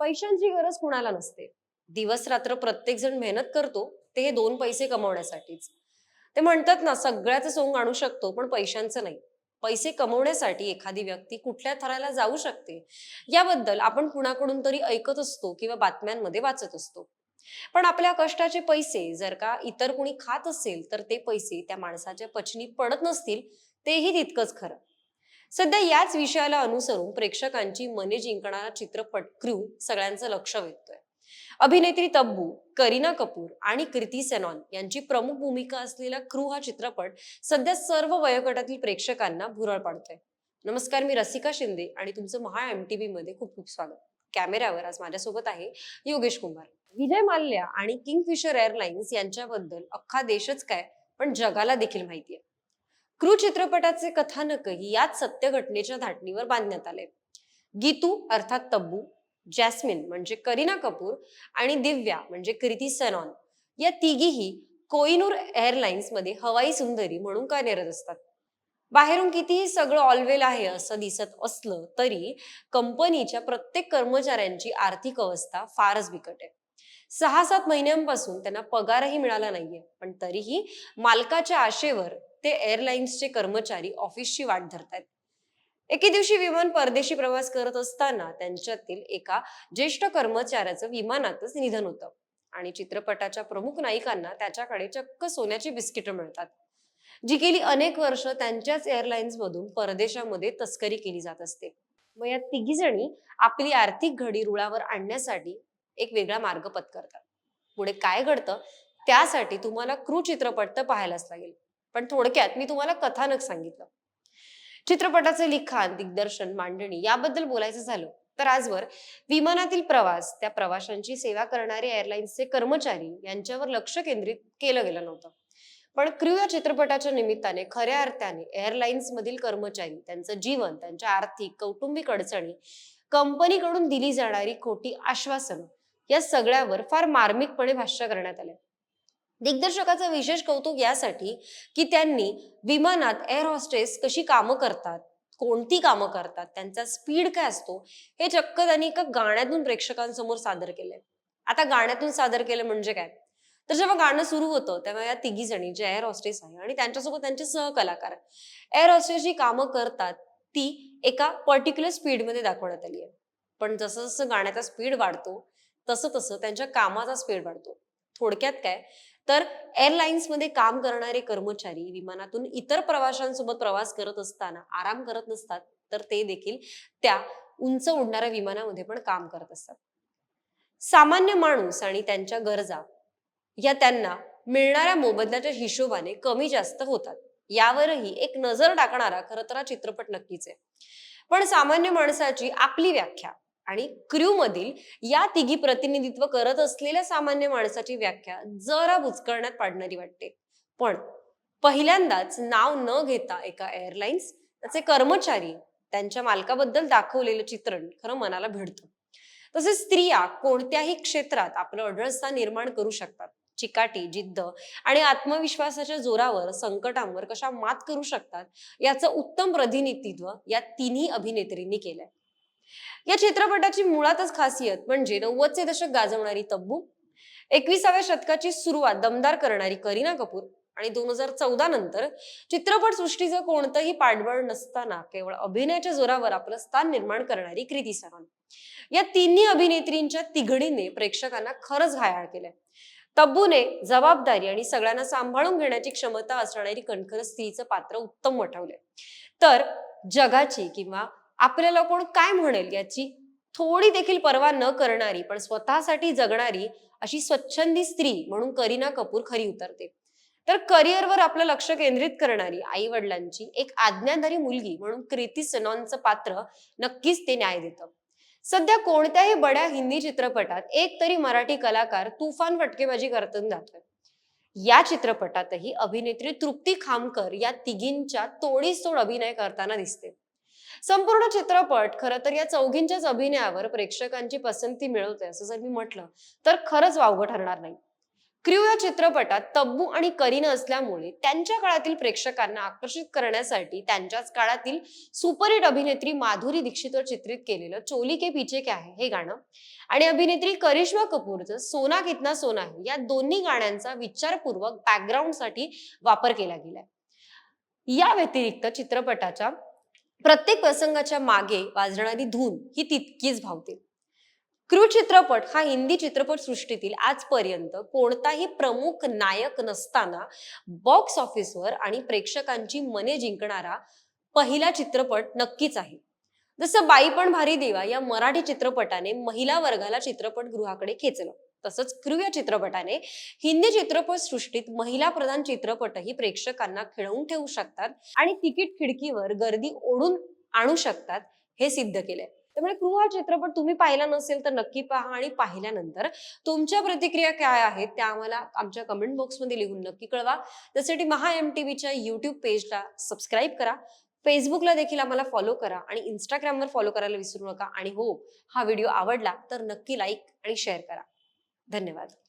पैशांची गरज कुणाला नसते. दिवस रात्र प्रत्येक जण मेहनत करतो ते हे दोन पैसे कमवण्यासाठीच. ते म्हणतात ना सगळ्याचं सोंग आणू शकतो पण पैशांचं नाही. पैसे कमवण्यासाठी एखादी व्यक्ती कुठल्या थराला जाऊ शकते? याबद्दल आपण कुणाकडून तरी ऐकत असतो किंवा बातम्यांमध्ये वाचत असतो. पण आपल्या कष्टाचे पैसे जर का इतर कुणी खात असेल तर ते पैसे त्या माणसाच्या पचनी पडत नसतील तेही तितकंच खरं. सध्या याच विषयाला अनुसरून प्रेक्षकांची मने जिंकणारा चित्रपट क्रू सगळ्यांचं लक्ष वेधतोय. अभिनेत्री तब्बू करीना कपूर आणि कृती सेनॉन यांची प्रमुख भूमिका असलेला क्रू हा चित्रपट सध्या सर्व वयोगटातील प्रेक्षकांना भुरळ पाडतोय. नमस्कार मी रसिका शिंदे आणि तुमचं महा एम टी मध्ये खूप खूप स्वागत. कॅमेऱ्यावर आज माझ्यासोबत आहे योगेश कुमार विजय माल्या आणि किंगफिशर एअरलाइन्स यांच्याबद्दल अख्खा देशच काय पण जगाला देखील माहिती आहे क्रू चित्रपटाचे कथानकही याच सत्य घटनेच्या धाटणीवर बांधण्यात आले. गीतू अर्थात तब्बू जॅस्मिन म्हणजे करीना कपूर आणि दिव्या म्हणजे कृती सनॉन. या तिघीही कोइनूर एअरलाइन्समध्ये हवाई सुंदरी म्हणून कार्यरत असतात. बाहेरून कितीही सगळं ऑलवेल आहे असं दिसत असलं तरी कंपनीच्या प्रत्येक कर्मचाऱ्यांची आर्थिक अवस्था फारच बिकट आहे. सहा सात महिन्यांपासून त्यांना पगारही मिळाला नाहीये. पण तरीही मालकाच्या आशेवर ते एअरलाइन्सचे कर्मचारी ऑफिसची वाट धरतायत. एके दिवशी विमान परदेशी प्रवास करत असताना त्यांच्यातील एका ज्येष्ठ कर्मचाऱ्याचं विमानातच निधन होतं. आणि चित्रपटाच्या प्रमुख नायिकांना त्याच्याकडे चक्क सोन्याची बिस्किटं मिळतात. जी गेली अनेक वर्ष त्यांच्याच एअरलाइन्स मधून परदेशामध्ये तस्करी केली जात असते. मग या तिघी जणी आपली आर्थिक घडी रुळावर आणण्यासाठी एक वेगळा मार्ग पत्करतात. पुढे काय घडतं? त्यासाठी तुम्हाला क्रू चित्रपट तर पाहायलाच लागेल. पण थोडक्यात मी तुम्हाला कथानक सांगितलं. चित्रपटाचे लिखाण दिग्दर्शन मांडणी याबद्दल बोलायचं झालं तर आजवर विमानातील प्रवास त्या प्रवाशांची सेवा करणारे एअरलाइन्सचे कर्मचारी यांच्यावर लक्ष केंद्रित केलं गेलं नव्हतं. पण क्रू या चित्रपटाच्या निमित्ताने खऱ्या अर्थाने एअरलाइन्स मधील कर्मचारी त्यांचं जीवन त्यांच्या आर्थिक कौटुंबिक अडचणी कंपनीकडून दिली जाणारी खोटी आश्वासनं या सगळ्यावर फार मार्मिकपणे भाष्य करण्यात आले दिग्दर्शकाचं विशेष कौतुक यासाठी की त्यांनी विमानात एअर हॉस्टेस कशी कामं करतात कोणती कामं करतात त्यांचा स्पीड काय असतो हे चक्क त्यांनी एका गाण्यातून प्रेक्षकांसमोर सादर केलंय. आता गाण्यातून सादर केलं म्हणजे काय? तर जेव्हा गाणं सुरू होतं तेव्हा या तिघी जणी जे एअर हॉस्टेस आहे आणि त्यांच्यासोबत त्यांचे सहकलाकार एअर हॉस्टेस जी कामं करतात ती एका पर्टिक्युलर स्पीडमध्ये दाखवण्यात आली आहे. पण जसं जसं गाण्याचा स्पीड वाढतो तसं तसं त्यांच्या कामाचा स्पीड वाढतो. थोडक्यात काय? तर एअरलाइन्समध्ये काम करणारे कर्मचारी विमानातून इतर प्रवाशांसोबत प्रवास करत असताना आराम करत नसतात तर ते देखील त्या उंच उडणाऱ्या विमानामध्ये पण काम करत असतात. सामान्य माणूस आणि त्यांच्या गरजा या त्यांना मिळणाऱ्या मोबदल्याच्या हिशोबाने कमी जास्त होतात. यावरही एक नजर टाकणारा खरं तर हा चित्रपट नक्कीच आहे. पण सामान्य माणसाची आपली व्याख्या आणि क्रू मधील या तिघी प्रतिनिधित्व करत असलेल्या सामान्य माणसाची व्याख्या जरा बुचकळण्यात पाडणारी वाटते. पण पहिल्यांदाच नाव न घेता एका एअरलाइन्स त्याचे कर्मचारी त्यांच्या मालकाबद्दल दाखवलेलं चित्रण खरं मनाला भिडतं. तसेच स्त्रिया कोणत्याही क्षेत्रात आपलं अढळस्थान निर्माण करू शकतात. चिकाटी जिद्द आणि आत्मविश्वासाच्या जोरावर संकटांवर कशा मात करू शकतात याचं उत्तम प्रतिनिधित्व या तिन्ही अभिनेत्रींनी केलंय. या चित्रपटाची मुळातच खासियत म्हणजे नव्वदचे दशक गाजवणारी तब्बू एकविसाव्या शतकाची सुरुवात दमदार करणारी करीना कपूर आणि दोन हजार चौदा नंतर चित्रपट सृष्टीचं कोणतंही पाठबळ नसताना केवळ अभिनयाच्या जोरावर आपलं स्थान निर्माण करणारी कृती सरान या तिन्ही अभिनेत्रींच्या तिघडीने प्रेक्षकांना खरंच घायाळ केलंय. तब्बूने जबाबदारी आणि सगळ्यांना सांभाळून घेण्याची क्षमता असणारी कणखर स्त्रीचं पात्र उत्तम वठवलंय. तर जगाची किंवा आपल्याला कोण काय म्हणेल याची थोडी देखील पर्वा न करणारी पण स्वतःसाठी जगणारी अशी स्वच्छंदी स्त्री म्हणून करीना कपूर खरी उतरते. तर करिअरवर आपलं लक्ष केंद्रित करणारी आई वडिलांची एक आज्ञाधारी मुलगी म्हणून कृती सनॉनचं पात्र नक्कीच ते न्याय देतं. सध्या कोणत्याही बड्या हिंदी चित्रपटात एक तरी मराठी कलाकार तुफान फटकेबाजी करतून जातोय. या चित्रपटातही अभिनेत्री तृप्ती खामकर या तिघींच्या तोडीस तोड अभिनय करताना दिसते. संपूर्ण चित्रपट खरं तर या चौघींच्याच अभिनयावर प्रेक्षकांची पसंती मिळवते असं जर मी म्हटलं तर खरंच वावगं ठरणार नाही. क्र्यू या चित्रपटात तब्बू आणि करीना असल्यामुळे त्यांच्या काळातील प्रेक्षकांना आकर्षित करण्यासाठी त्यांच्याच काळातील सुपरहिट अभिनेत्री माधुरी दीक्षितवर चित्रित केलेलं चोली के पीछे क्या है हे गाणं आणि अभिनेत्री करिश्मा कपूरचं सोना कितना सोना है या दोन्ही गाण्यांचा विचारपूर्वक बॅकग्राऊंडसाठी वापर केला गेलाय. या व्यतिरिक्त चित्रपटाच्या प्रत्येक प्रसंगाच्या मागे वाजणारी धून ही तितकीच भावते क्रू चित्रपट हा हिंदी चित्रपट सृष्टीतील आजपर्यंत कोणताही प्रमुख नायक नसताना बॉक्स ऑफिसवर आणि प्रेक्षकांची मने जिंकणारा पहिला चित्रपट नक्कीच आहे. जसं बाई पण भारी देवा या मराठी चित्रपटाने महिला वर्गाला चित्रपटगृहाकडे खेचलं. तसंच क्रू या चित्रपटाने हिंदी चित्रपट सृष्टीत महिला प्रधान चित्रपटही प्रेक्षकांना खिळवून ठेवू शकतात आणि तिकीट खिडकीवर गर्दी ओढून आणू शकतात हे सिद्ध केलंय. त्यामुळे क्रू हा चित्रपट तुम्ही पाहिला नसेल तर नक्की पहा आणि पाहिल्यानंतर तुमच्या प्रतिक्रिया काय आहेत त्या आम्हाला आमच्या कमेंट बॉक्समध्ये लिहून नक्की कळवा. त्यासाठी महा एम टी व्हीच्या युट्यूब पेजला सबस्क्राईब करा. फेसबुकला देखील आम्हाला फॉलो करा आणि इंस्टाग्रामवर फॉलो करायला विसरू नका. आणि हो हा व्हिडिओ आवडला तर नक्की लाईक आणि शेअर करा. धन्यवाद.